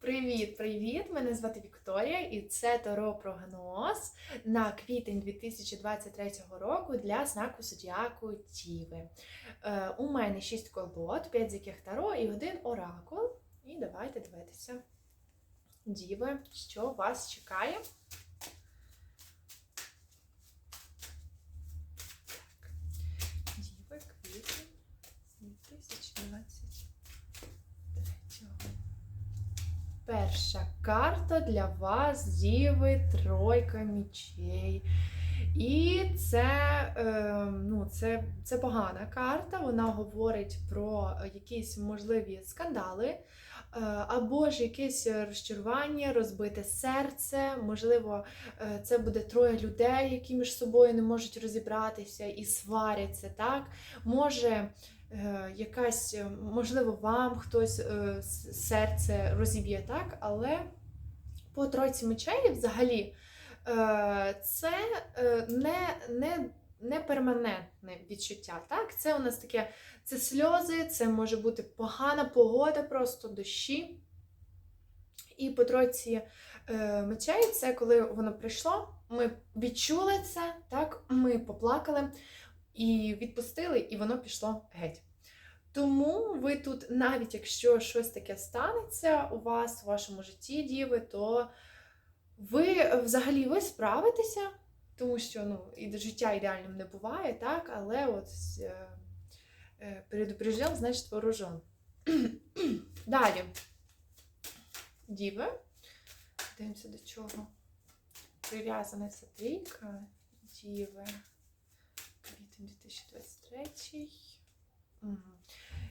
Привіт-привіт! Мене звати Вікторія, і це Таро прогноз на квітень 2023 року для знаку Зодіаку Діви. Е, у мене 6 колод, 5 з яких таро і один оракул. І давайте дивитися. Діви, що вас чекає. Так. Діви, квітень 2023 Перша карта для вас Діви Тройка мічей. І це, е, ну, це, це погана карта. Вона говорить про якісь можливі скандали, е, або ж якесь розчарування, розбите серце. Можливо, е, це буде троє людей, які між собою не можуть розібратися і сваряться. Так? Може якась, е, можливо, вам хтось е, серце розіб'є, так, але по тройці мечей взагалі е, це е, не, не, не перманентне відчуття. Так? Це у нас таке це сльози, це може бути погана погода, просто дощі. І по тройці е, мечей це коли воно прийшло, ми відчули це, так, ми поплакали і відпустили, і воно пішло геть. Тому ви тут, навіть якщо щось таке станеться у вас, у вашому житті, діви, то ви взагалі ви справитеся, тому що ну, і життя ідеальним не буває, так, але от е, е, предупрежден, значить вооружен. Далі. Діви. Дивимося до чого. Прив'язана ця трійка. Діви. Квітень 2023.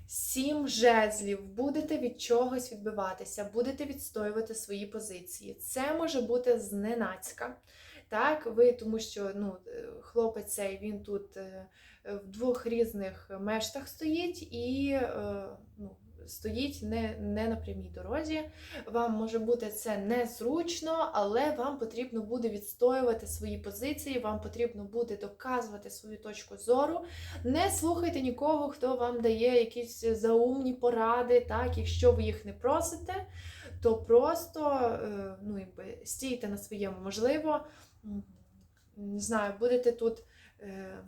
Сім жезлів. Будете від чогось відбиватися, будете відстоювати свої позиції. Це може бути зненацька. Так, ви, тому що ну, е, хлопець цей він тут е, в двох різних мештах стоїть і е, ну, стоїть не, не на прямій дорозі. Вам може бути це незручно, але вам потрібно буде відстоювати свої позиції, вам потрібно буде доказувати свою точку зору. Не слухайте нікого, хто вам дає якісь заумні поради, так, якщо ви їх не просите, то просто е, ну, якби, стійте на своєму. Можливо, не знаю, будете тут е,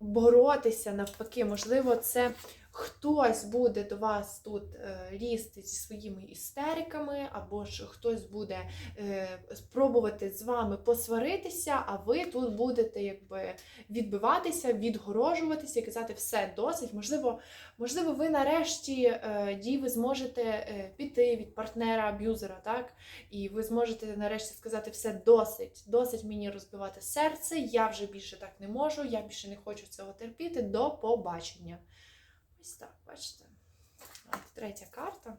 боротися навпаки, можливо, це хтось буде до вас тут е, лізти зі своїми істериками, або ж хтось буде е, спробувати з вами посваритися, а ви тут будете якби відбиватися, відгорожуватися і казати все досить. Можливо, можливо, ви нарешті е, діви зможете піти від партнера аб'юзера, так? І ви зможете нарешті сказати все досить, досить мені розбивати серце, я вже більше так не можу, я більше не хочу цього терпіти. До побачення. Ось так, бачите. От третя карта.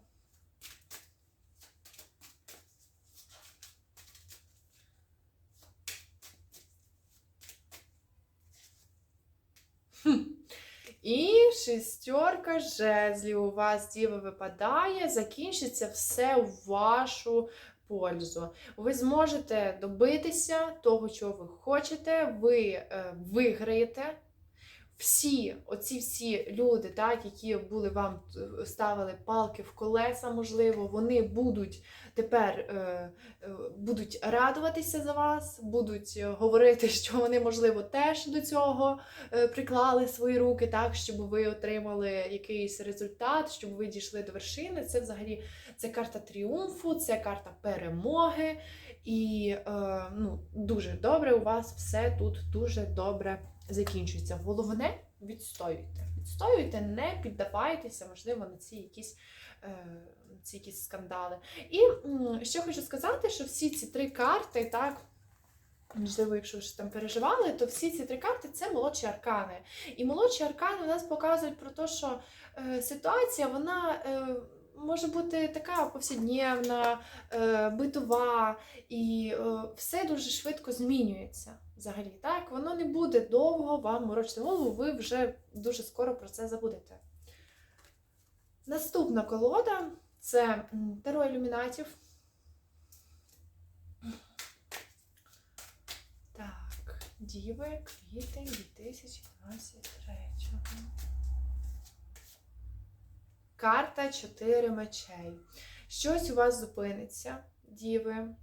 І шестерка жезлів у вас діва випадає, закінчиться все в вашу пользу. Ви зможете добитися того, чого ви хочете, ви е, виграєте. Всі, оці всі люди, так, які були вам е, ставили палки в колеса, можливо, вони будуть тепер е, е, будуть радуватися за вас, будуть е, говорити, що вони, можливо, теж до цього приклали свої руки, так, щоб ви отримали якийсь результат, щоб ви дійшли до вершини. Це взагалі це карта тріумфу, це карта перемоги. І е, ну, дуже добре, у вас все тут дуже добре закінчується. Головне відстоюйте. Відстоюйте, не піддавайтеся, можливо, на ці якісь, е, на ці якісь скандали. І ще хочу сказати, що всі ці три карти, так. Можливо, якщо ви там переживали, то всі ці три карти це молодші аркани. І молодші аркани у нас показують про те, що е, ситуація вона е, може бути така повсякденна, е, битова, і е, все дуже швидко змінюється. Взагалі, так, воно не буде довго вам морочити голову, ви вже дуже скоро про це забудете. Наступна колода це Таро ілюмінатів. Так, Діви, квітень 2023. Карта 4 мечей. щось у вас зупиниться, діви.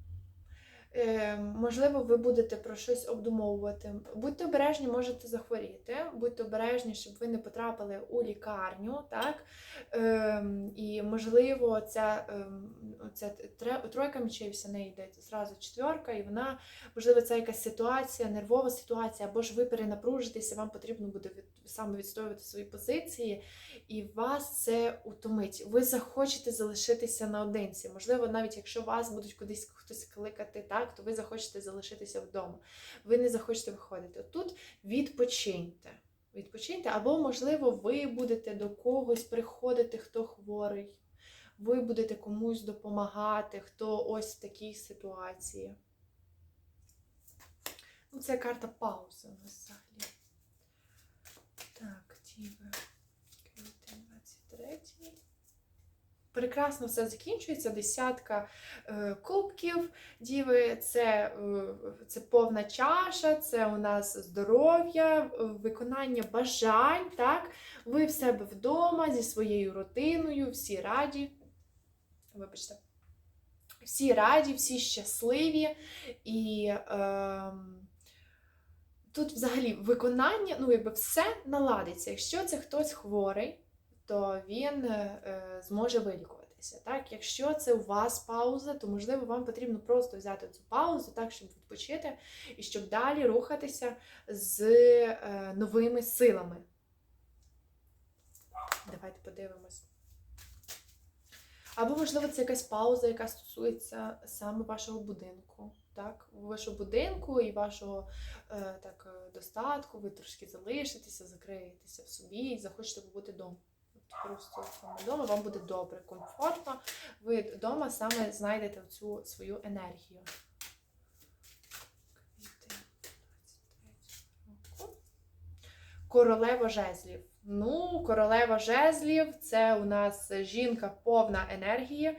Е, можливо, ви будете про щось обдумовувати. Будьте обережні, можете захворіти. Будьте обережні, щоб ви не потрапили у лікарню. Так? Е, і, можливо, ця, е, ця тройка мечей все не йде зразу четверка, і вона, можливо, це якась ситуація, нервова ситуація, або ж ви перенапружитеся, вам потрібно буде саме відстоювати свої позиції, і вас це утомить. Ви захочете залишитися наодинці. Можливо, навіть якщо вас будуть кудись хтось кликати, так, то ви захочете залишитися вдома. Ви не захочете виходити. Тут відпочиньте. Відпочиньте, або, можливо, ви будете до когось приходити, хто хворий. Ви будете комусь допомагати, хто ось в такій ситуації. Ну, це карта паузи у нас взагалі. Так, діви. Квітень 23. Прекрасно все закінчується. Десятка е, кубків. Діви, це, е, це повна чаша, це у нас здоров'я, е, виконання бажань. Так? Ви в себе вдома зі своєю родиною, всі раді. Вибачте. Всі раді, всі щасливі. І е, тут взагалі виконання, ну, якби все наладиться. Якщо це хтось хворий, то він е, зможе вилікуватися. Так? Якщо це у вас пауза, то можливо вам потрібно просто взяти цю паузу, так, щоб відпочити і щоб далі рухатися з е, новими силами. Давайте подивимось. Або, можливо, це якась пауза, яка стосується саме вашого будинку. Так, вашого будинку і вашого е, так, е, достатку, ви трошки залишитеся, закриєтеся в собі і захочете побути вдома. Просто вдома вам буде добре, комфортно. Ви вдома саме знайдете цю свою енергію. Квітень 23 року. Королева жезлів. Ну, королева жезлів це у нас жінка повна енергії.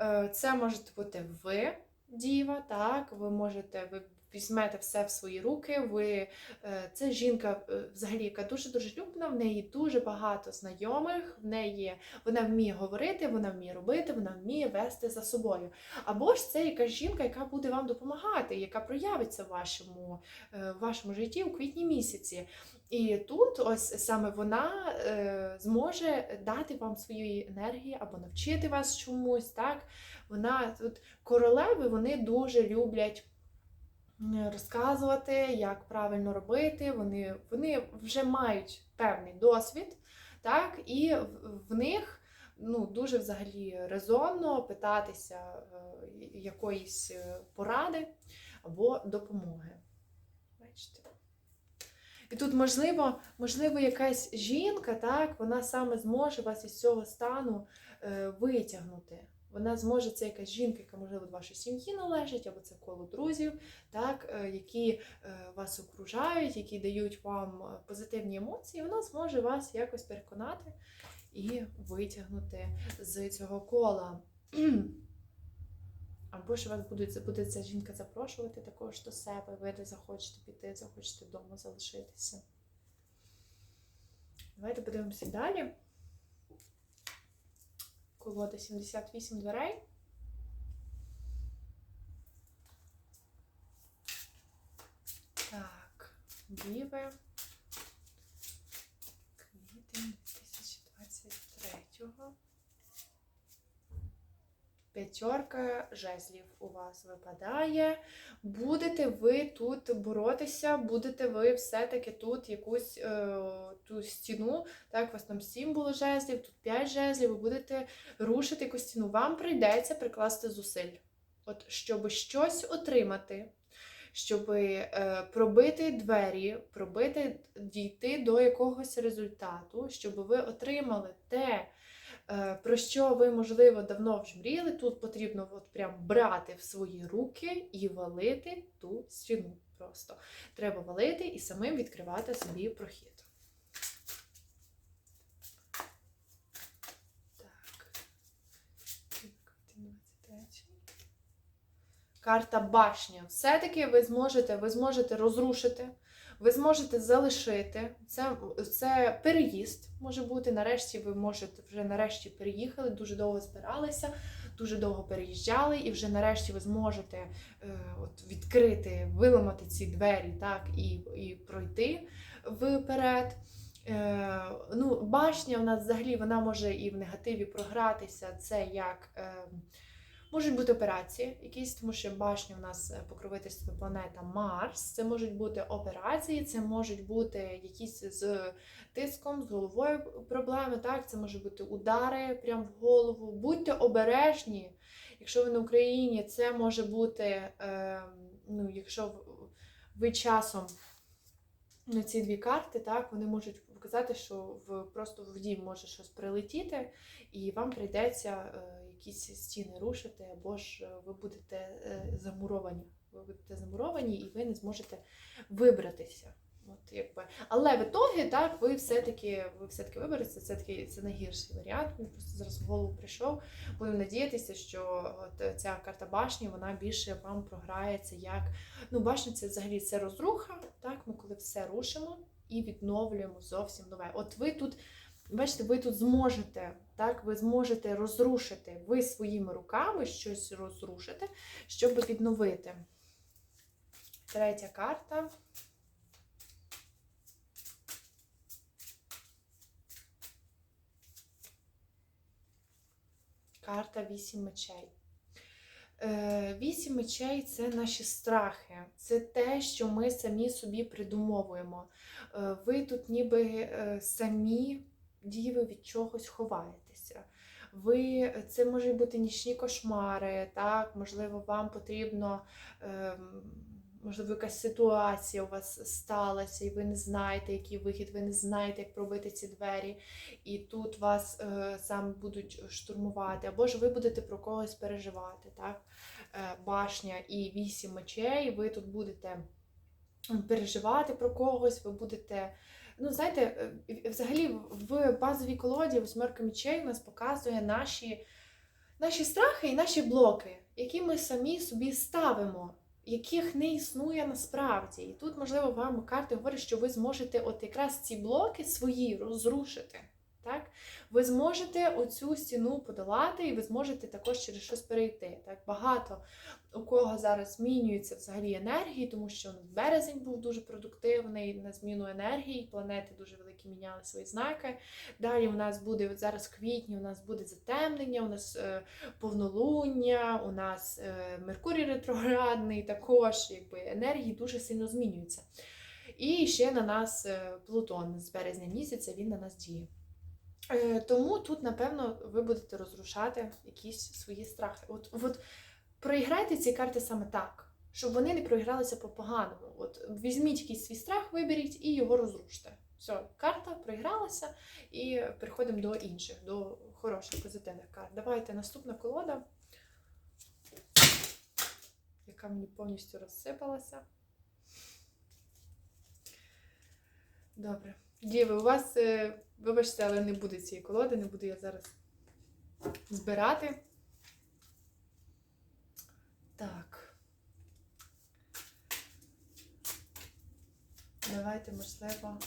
Е, Це можете бути ви, діва, так, ви можете, ви візьмете все в свої руки. Ви, е, це жінка, е, взагалі, яка дуже дружелюбна, в неї дуже багато знайомих, в неї вона вміє говорити, вона вміє робити, вона вміє вести за собою. Або ж це якась жінка, яка буде вам допомагати, яка проявиться в вашому, е, в вашому житті у квітні місяці. І тут ось саме вона зможе дати вам своєї енергії або навчити вас чомусь. Так? Вона тут королеви вони дуже люблять розказувати, як правильно робити. Вони, вони вже мають певний досвід, так? і в, них ну, дуже взагалі резонно питатися е, якоїсь е, поради або допомоги. Бачите? І тут, можливо, можливо, якась жінка, так, вона саме зможе вас із цього стану е, витягнути. Вона зможе, це якась жінка, яка, можливо, до вашої сім'ї належить, або це коло друзів, так, е, які е, вас окружають, які дають вам е, позитивні емоції, вона зможе вас якось переконати і витягнути з цього кола. Або ж вас будуть, буде ця жінка запрошувати також до себе, ви захочете піти, захочете вдома залишитися. Давайте подивимося далі. Колода 78 дверей. Так, діви. Квітень 2023-го. П'ятерка жезлів у вас випадає. Будете ви тут боротися, будете ви все-таки тут якусь е, ту стіну, так, у вас там 7 було жезлів, тут 5 жезлів, ви будете рушити якусь стіну. Вам прийдеться прикласти зусиль. От, щоб щось отримати, щоб е, пробити двері, пробити, дійти до якогось результату, щоб ви отримали те, про що ви, можливо, давно вже мріяли. Тут потрібно от прям брати в свої руки і валити ту стіну. Просто треба валити і самим відкривати собі прохід. Карта башня. Все-таки ви зможете, ви зможете розрушити, ви зможете залишити. Це, це переїзд може бути. Нарешті ви можете вже нарешті переїхали, дуже довго збиралися. дуже довго переїжджали, і вже нарешті ви зможете е, от, відкрити, виламати ці двері, так, і, і пройти вперед. Е, ну, башня у нас взагалі вона може і в негативі програтися. Це як е, можуть бути операції якісь, тому що башня у нас е, покровительство планета Марс. Це можуть бути операції, це можуть бути якісь з тиском, з головою проблеми. Так, це можуть бути удари прямо в голову. Будьте обережні. Якщо ви на Україні, це може бути, е, ну, якщо ви часом на ці дві карти, так, вони можуть показати, що в просто в дім може щось прилетіти, і вам прийдеться е, якісь стіни рушити, або ж е, ви будете е, замуровані. Ви будете замуровані і ви не зможете вибратися. От, якби. Але в ітогі, так, ви все-таки ви все-таки виберетеся, це такий це найгірший варіант. Він просто зараз в голову прийшов. Будемо надіятися, що от ця карта башні вона більше вам програється як. Ну, башня це взагалі це розруха. Так, ми коли все рушимо і відновлюємо зовсім нове. От ви тут, бачите, ви тут зможете, так, ви зможете розрушити, ви своїми руками щось розрушите, щоб відновити. Третя карта. Карта вісім мечей. Е, Вісім мечей це наші страхи, це те, що ми самі собі придумовуємо. Е, Ви тут ніби е, самі діви від чогось ховаєтеся. Ви, це можуть бути нічні кошмари, так, можливо, вам потрібно, ем, можливо, якась ситуація у вас сталася, і ви не знаєте, який вихід, ви не знаєте, як пробити ці двері, і тут вас е, саме будуть штурмувати, або ж ви будете про когось переживати. Так? Е, башня і вісім мечей, ви тут будете переживати про когось, ви будете. Ну, знаєте, е, взагалі в базовій колоді восьмерка мечей у нас показує наші, наші страхи і наші блоки, які ми самі собі ставимо, яких не існує насправді. І тут, можливо, вам карти говорять, що ви зможете от якраз ці блоки свої розрушити. Так? Ви зможете оцю стіну подолати, і ви зможете також через щось перейти. Так? Багато у кого зараз змінюється взагалі енергії, тому що у нас березень був дуже продуктивний на зміну енергії, планети дуже великі міняли свої знаки. Далі у нас буде от зараз в квітні, у нас буде затемнення, у нас е, повнолуння, у нас е, Меркурій ретроградний, також якби енергії дуже сильно змінюються. І ще на нас е, Плутон з березня місяця він на нас діє. Е, Тому тут, напевно, ви будете розрушати якісь свої страхи. От, от проіграйте ці карти саме так, щоб вони не проігралися по-поганому. От візьміть якийсь свій страх, виберіть і його розруште. Все, карта проігралася, і переходимо до інших, до хороших позитивних карт. Давайте наступна колода, яка мені повністю розсипалася. Добре. Діви, у вас, е, вибачте, але не буде цієї колоди, не буду я зараз збирати. Так. Давайте, можливо,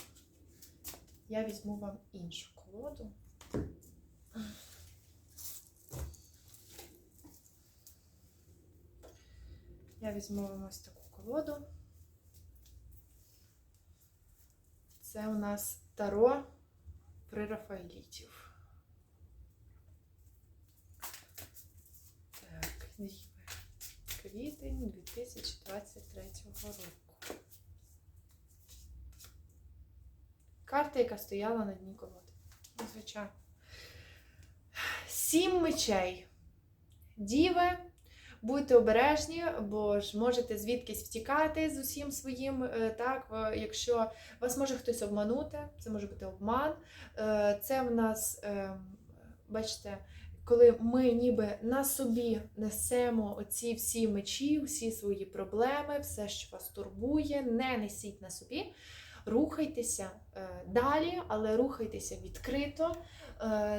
я візьму вам іншу колоду. Я візьму вам ось таку колоду. Це у нас Таро при Рафаелітів. Так, Діви. Квітень 2023 року. Карта, яка стояла на дні колоди. Ну, Звичайно. Сім мечей. Діви. Будьте обережні, бо ж можете звідкись втікати з усім своїм. е, Так, якщо вас може хтось обманути, це може бути обман. Е, Це в нас, е, бачите, коли ми ніби на собі несемо оці всі мечі, всі свої проблеми, все, що вас турбує, не несіть на собі. Рухайтеся далі, але рухайтеся відкрито,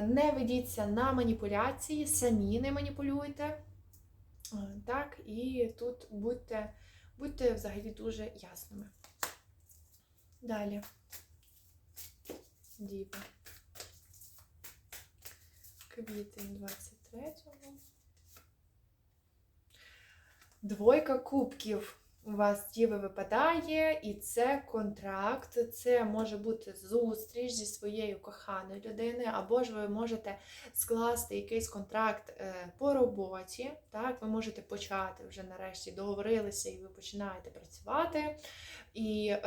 не ведіться на маніпуляції, самі не маніпулюйте. Так, і тут будьте, будьте взагалі дуже ясними. Далі. Діва. Квітень 23-го. Двойка кубків у вас діви випадає, і це контракт, це може бути зустріч зі своєю коханою людиною, або ж ви можете скласти якийсь контракт е, по роботі. Так, ви можете почати вже нарешті договорилися, і ви починаєте працювати. І е,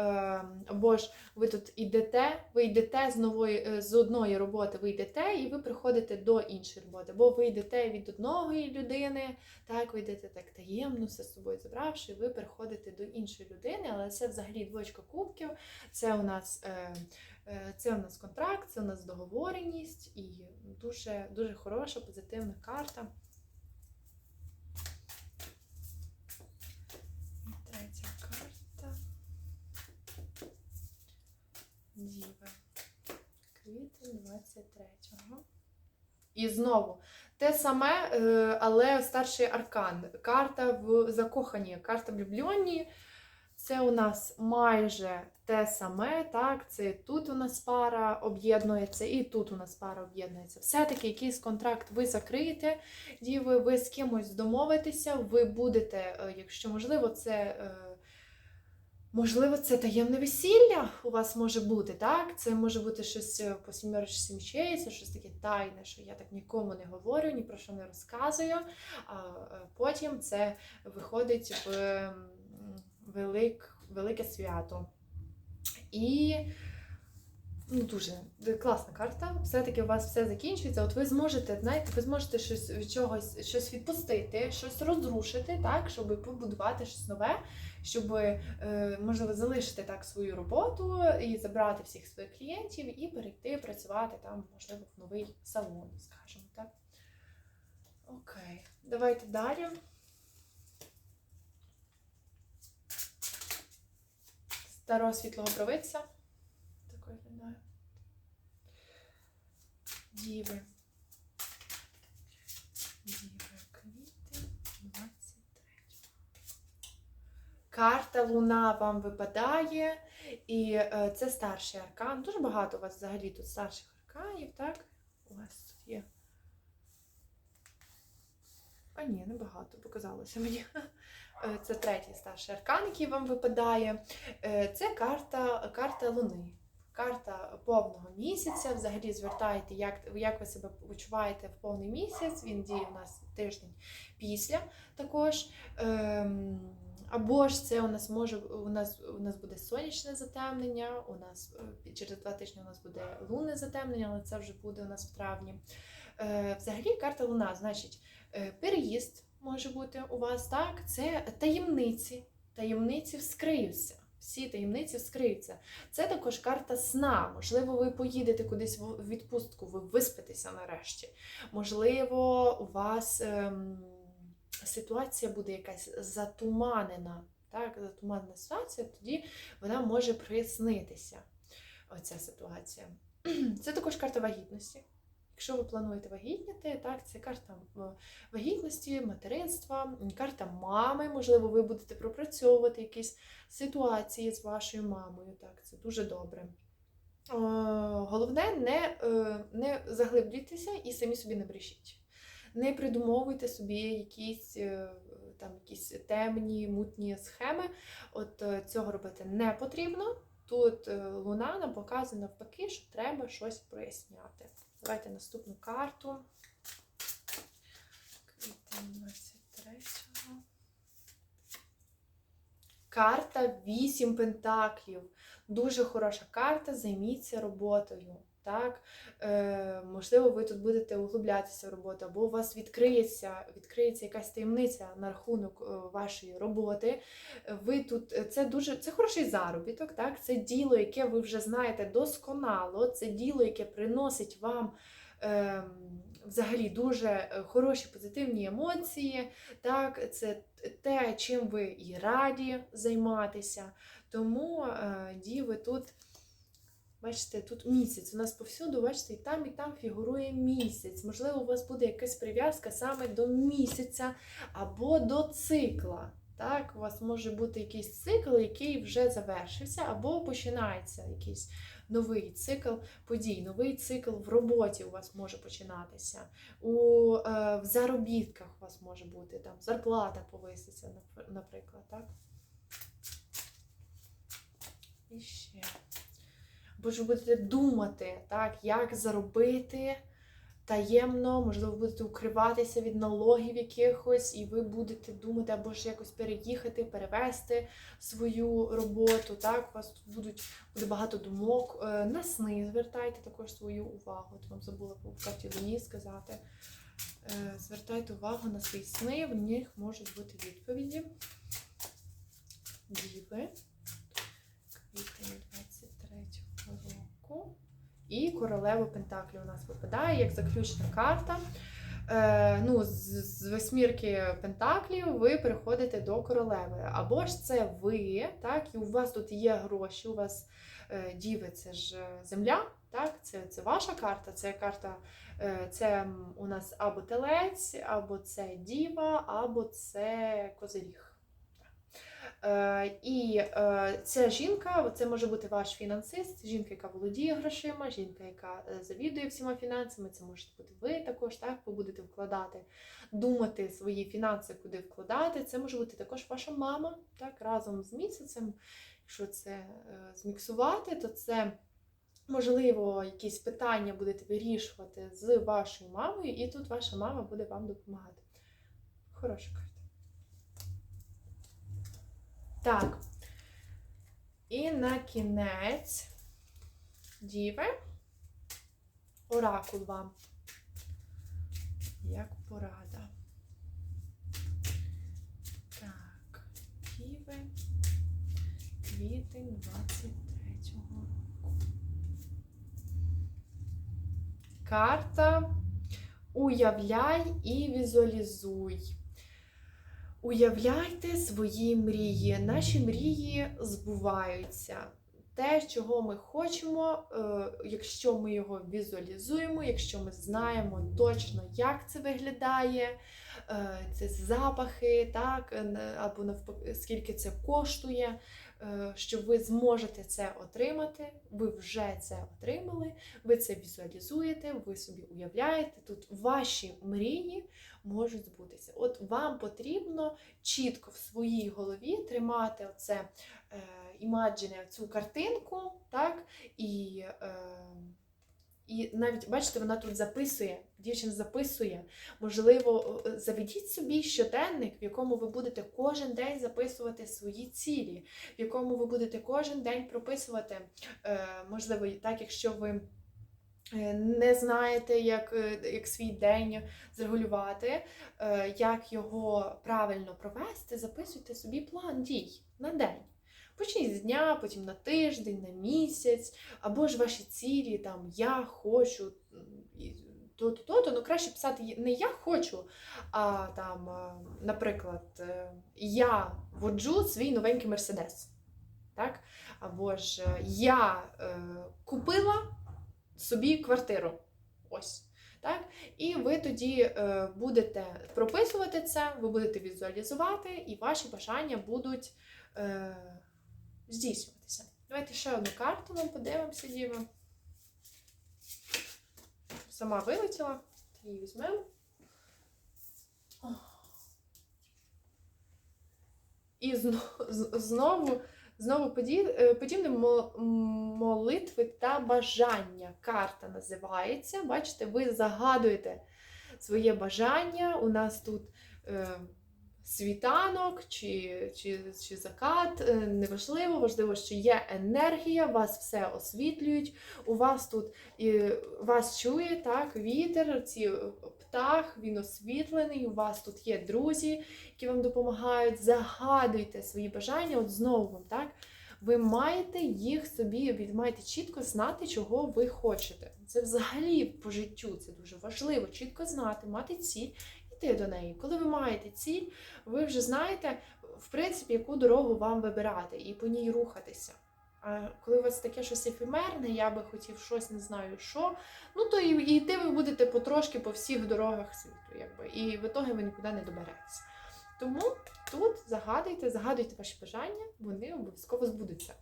або ж ви тут йдете, ви йдете з нової е, з одної роботи, ви йдете, і ви приходите до іншої роботи, або ви йдете від одної людини, так, ви йдете так таємно, все з собою забравши, ви переходите до іншої людини, але це взагалі двочка кубків, це у нас. Е, е, це у нас контракт, це у нас договореність і дуже, дуже хороша, позитивна карта. І третя карта. Діви. Квітень 23-го. І знову те саме, е, але старший аркан. Карта в закохані, карта влюблені. Це у нас майже те саме, так? Це тут у нас пара об'єднується, і тут у нас пара об'єднується. Все-таки якийсь контракт ви закриєте, діви, ви з кимось домовитеся, ви будете, е, якщо можливо, це. Можливо, це таємне весілля у вас може бути, так? Це може бути щось е, по сімерочці мечей, це щось таке тайне, що я так нікому не говорю, ні про що не розказую. А е, потім це виходить в велик, велике свято. І ну, дуже класна карта. Все-таки у вас все закінчується. От ви зможете, знаєте, ви зможете щось від чогось щось відпустити, щось розрушити, так, щоб побудувати щось нове, щоб, е, можливо, залишити так свою роботу і забрати всіх своїх клієнтів і перейти працювати там, можливо, в новий салон, скажімо так. Окей, давайте далі. Старого світлого провидця. Так виглядає. Діви. Карта Луна вам випадає, і е, це старший аркан. Дуже багато у вас взагалі тут старших арканів, так? У вас тут є. А ні, не багато, показалося мені. Е, Це третій старший аркан, який вам випадає. Е, Це карта, карта Луни. Карта повного місяця. Взагалі звертаєте, як, як ви себе почуваєте в повний місяць. Він діє у нас тиждень після також. Ем, або ж це у нас може у нас у нас буде сонячне затемнення. У нас е, через два тижні у нас буде лунне затемнення, але це вже буде у нас в травні. Е, Взагалі, карта Луна, значить, е, переїзд може бути у вас, так? Це таємниці. Таємниці вскриються. Всі таємниці вскриються. Це також карта сна. Можливо, ви поїдете кудись в відпустку, ви виспитеся нарешті. Можливо, у вас ем, ситуація буде якась затуманена. Так, затуманена ситуація, тоді вона може прояснитися. Оця ситуація. Це також карта вагітності. Якщо ви плануєте вагітніти, так, це карта е, вагітності, материнства, карта мами. Можливо, ви будете пропрацьовувати якісь ситуації з вашою мамою. Так, це дуже добре. Е, Головне, не, е, не заглиблюйтеся і самі собі не брешіть. Не придумовуйте собі якісь е, там якісь темні, мутні схеми. От е, цього робити не потрібно. Тут е, луна нам показує навпаки, що треба щось проясняти. Давайте наступну карту. Квітень 23-го. Карта 8 пентаклів. Дуже хороша карта. Займіться роботою. Так? Е, можливо, ви тут будете углублятися в роботу, або у вас відкриється, відкриється якась таємниця на рахунок е, вашої роботи. Ви тут це дуже це хороший заробіток, так? Це діло, яке ви вже знаєте досконало, це діло, яке приносить вам. Е, Взагалі дуже е, хороші позитивні емоції, так, це те, чим ви і раді займатися. Тому е, діви тут, бачите, тут місяць. У нас повсюду, бачите, і там, і там фігурує місяць. Можливо, у вас буде якась прив'язка саме до місяця або до цикла. Так, у вас може бути якийсь цикл, який вже завершився, або починається якийсь новий цикл подій, новий цикл в роботі у вас може починатися, у, е, в заробітках у вас може бути там зарплата повиситься, наприклад, так? І ще. Ви будете думати, так, як заробити таємно, можливо, будете укриватися від налогів якихось, і ви будете думати, або ж якось переїхати, перевести свою роботу. Так, у вас тут будуть буде багато думок. Е, На сни звертайте також свою увагу. От вам забула по карті Луні сказати. Е, Звертайте увагу на свої сни, в них можуть бути відповіді. Діви. Квітень 23-го року. І королева Пентаклі у нас випадає як заключна карта. Е, ну, з, восьмірки Пентаклів ви переходите до королеви. Або ж це ви, так, і у вас тут є гроші, у вас е, діви, це ж е, земля, так, це, це ваша карта, це карта, це у нас або телець, або це діва, або це козиріг. Е, і е, ця жінка, це може бути ваш фінансист, жінка, яка володіє грошима, жінка, яка е, завідує всіма фінансами. Це можете бути ви також, так, ви будете вкладати, думати свої фінанси, куди вкладати. Це може бути також ваша мама, так, разом з місяцем. Якщо це зміксувати, то це. Можливо, якісь питання будете вирішувати з вашою мамою, і тут ваша мама буде вам допомагати. Хороша. Так. І на кінець діви. Оракул вам. Як порада. Так, діви. Квітень 23-го року. Карта Уявляй і візуалізуй. Уявляйте свої мрії. Наші мрії збуваються. Те, чого ми хочемо, е, якщо ми його візуалізуємо, якщо ми знаємо точно, як це виглядає, е, це запахи, так, або навпаки, скільки це коштує, що ви зможете це отримати, ви вже це отримали, ви це візуалізуєте, ви собі уявляєте, тут ваші мрії можуть збутися. От вам потрібно чітко в своїй голові тримати оце е, імаджене, цю картинку, так, і, е, і навіть, бачите, вона тут записує, дівчина записує. Можливо, заведіть собі щоденник, в якому ви будете кожен день записувати свої цілі, в якому ви будете кожен день прописувати, е, можливо, так, якщо ви. е, Не знаєте, як, е, як свій день зрегулювати, як його правильно провести, записуйте собі план дій на день. Почніть з дня, потім на тиждень, на місяць, або ж ваші цілі, там я хочу то-то, то-то. Ну краще писати не я хочу, а там, наприклад, е, я воджу свій новенький мерседес. Так? Або ж е, я е, купила собі квартиру. Ось. Так? І ви тоді е, будете прописувати це, ви будете візуалізувати, і ваші бажання будуть е, здійснюватися. Давайте ще одну карту вам подивимося, Діва. Сама вилетіла, її візьмемо. І знову, знову, е, подібне молитви та бажання. Карта називається. Бачите, ви загадуєте своє бажання. У нас тут е, світанок чи, чи, чи закат, е, неважливо, важливо, що є енергія, вас все освітлюють, у вас тут і вас чує так, вітер, ці е, птах, він освітлений, у вас тут є друзі, які вам допомагають. Загадуйте свої бажання, от знову вам, так? Ви маєте їх собі, ви маєте чітко знати, чого ви хочете. Це взагалі по життю це дуже важливо, чітко знати, мати ціль, йти до неї. Коли ви маєте ціль, ви вже знаєте, в принципі, яку дорогу вам вибирати і по ній рухатися. А коли у вас таке щось ефемерне, я би хотів щось, не знаю що, ну то і, і йти ви будете потрошки по всіх дорогах світу, якби, і в ітоги ви нікуди не доберетеся. Тому тут загадуйте, загадуйте ваші бажання, вони обов'язково збудуться.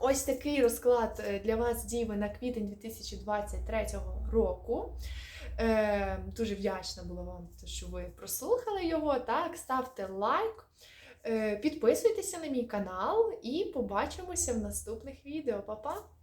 Ось такий розклад е, для вас діви на квітень 2023 року. Е, дуже вдячна була вам, що ви прослухали його. Так, ставте лайк, е, підписуйтеся на мій канал і побачимося в наступних відео. Па-па!